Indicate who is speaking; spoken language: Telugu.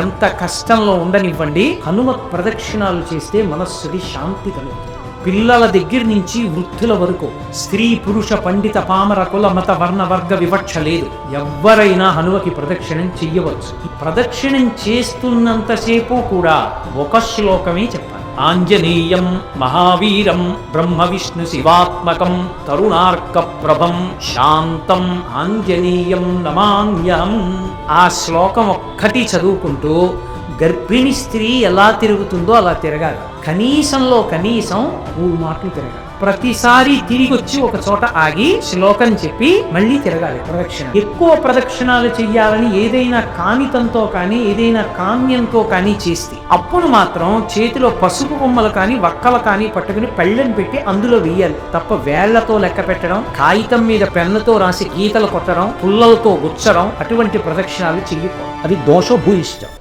Speaker 1: ఎంత కష్టంలో ఉండనివ్వండి హనుమ ప్రదక్షిణాలు చేస్తే మనస్సుకి శాంతి కలుగుతుంది. పిల్లల దగ్గర నుంచి వృద్ధుల వరకు స్త్రీ పురుష పండిత పామర కుల మత వర్ణ వర్గ వివక్ష లేదు. ఎవ్వరైనా హనుమకి ప్రదక్షిణం చెయ్యవచ్చు. ఈ ప్రదక్షిణం చేస్తున్నంతసేపు కూడా ఒక శ్లోకమే చెప్పాలి. ఆంజనేయం మహావీరం బ్రహ్మ విష్ణు శివాత్మకం తరుణార్క శాంతం ఆంజనేయం నమామ్యం ఆ శ్లోకం ఒక్కటి చదువుకుంటూ గర్భిణి స్త్రీ ఎలా తిరుగుతుందో అలా తిరగాలి. కనీసంలో కనీసం మూడు మాటలు తిరగాలి. ప్రతిసారి తిరిగి వచ్చి ఒక చోట ఆగి శ్లోకం చెప్పి మళ్ళీ తిరగాలి. ప్రదక్షిణ. ఎక్కువ ప్రదక్షిణాలు చెయ్యాలని ఏదైనా కామితంతో కానీ ఏదైనా కామ్యంతో కానీ చేస్తే అప్పుడు మాత్రం చేతిలో పసుపు బొమ్మలు కానీ వక్కలు కానీ పట్టుకుని పెళ్ళని పెట్టి అందులో వేయాలి తప్ప వేళ్ళతో లెక్క పెట్టడం కాగితం మీద పెన్నుతో రాసి గీతలు కొట్టడం పుల్లలతో గుచ్చడం అటువంటి ప్రదక్షిణాలు చెయ్యకూడదు. అది దోషభూయిష్టం.